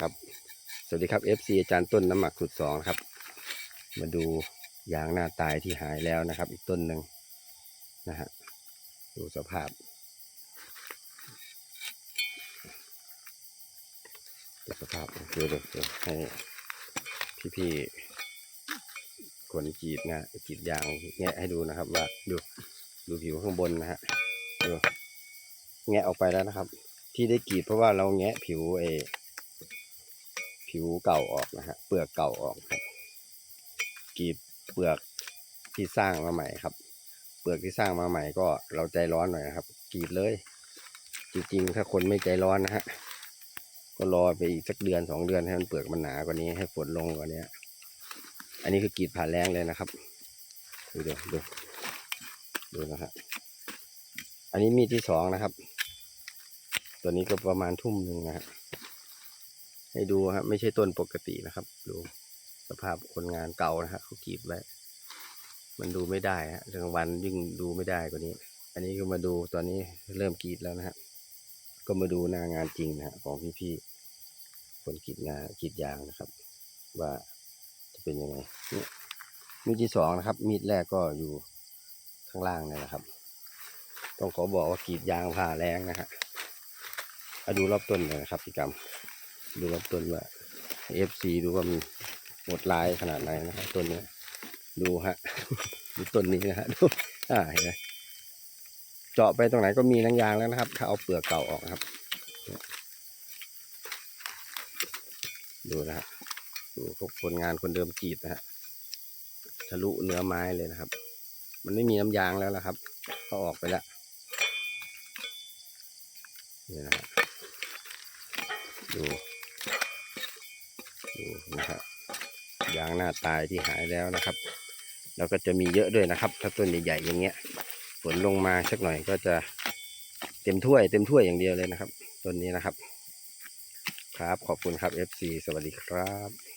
ครับสวัสดีครับ FC อาจารย์ต้นน้ำหมักสุดสองครับ มาดูยางหน้าตายที่หายแล้วนะครับ อีกต้นหนึ่งนะฮะดูสภาพดูสภาพดูดูดูให้พี่ๆคนกรีดนะกรีดยางแงะให้ดูนะครับ ว่าดูดูผิวข้างบนนะฮะดูแงะออกไปแล้วนะครับ ที่ได้กรีดเพราะว่าเราแงะผิวเอ ผิวเก่าออกนะฮะเปลือกเก่าออกครับกรีดเปลือกที่สร้างมาใหม่ครับ เปลือกที่สร้างมาใหม่ก็เราใจร้อนหน่อยนะครับกรีดเลย จริงๆ ถ้าคนไม่ใจร้อนนะฮะก็รอไปอีกสักเดือนสองเดือนให้มันเปลือกมันหนากว่านี้ให้ฝนลงกว่านี้อันนี้คือกรีดผ่านแรงเลยนะครับดูดูดูดูนะฮะอันนี้มีดที่สองนะครับ ตัวนี้ก็ประมาณทุ่มหนึ่งนะฮะ ให้ดูครับ ไม่ใช่ต้นปกตินะครับ ดูสภาพคนงานเก่านะฮะเขากรีดไว้มันดูไม่ได้ฮะกลางวันยิ่งดูไม่ได้กว่านี้ อันนี้ก็มาดูตอนนี้เริ่มกรีดแล้วนะฮะก็มาดูหน้างานจริงนะฮะของพี่ๆคนกรีดงานกรีดยางนะครับ ว่าจะเป็นยังไงนี่มีดที่สองนะครับ มีดแรกก็อยู่ข้างล่างนี่แหละครับ ต้องขอบอกว่ากรีดยางผ่าแรงนะฮะมาดูรอบต้นเลยนะครับพี่กรรม ดูครับต้นว่าเอฟซีดูว่ามันหมดลายขนาดไหนนะครับต้นนี้ดูฮะดูต้นนี้นะฮะดูอ่าเห็นไหมเจาะไปตรงไหนก็มีนังยางแล้วนะครับ ถ้าเอาเปลือกเก่าออกครับ ดูนะฮะดูคนงานคนเดิมกรีดนะฮะทะลุเนื้อไม้เลยนะครับ มันไม่มีน้ำยางแล้วละครับเขาออกไปแล้วนี่นะฮะดู ดูนะครับยางหน้าตายที่หายแล้วนะครับ แล้วก็จะมีเยอะด้วยนะครับ ถ้าต้นใหญ่ๆอย่างเงี้ยฝนลงมาสักหน่อยก็จะเต็มถ้วยเต็มถ้วยอย่างเดียวเลยนะครับต้นนี้นะครับ ครับขอบคุณครับ FC สวัสดีครับ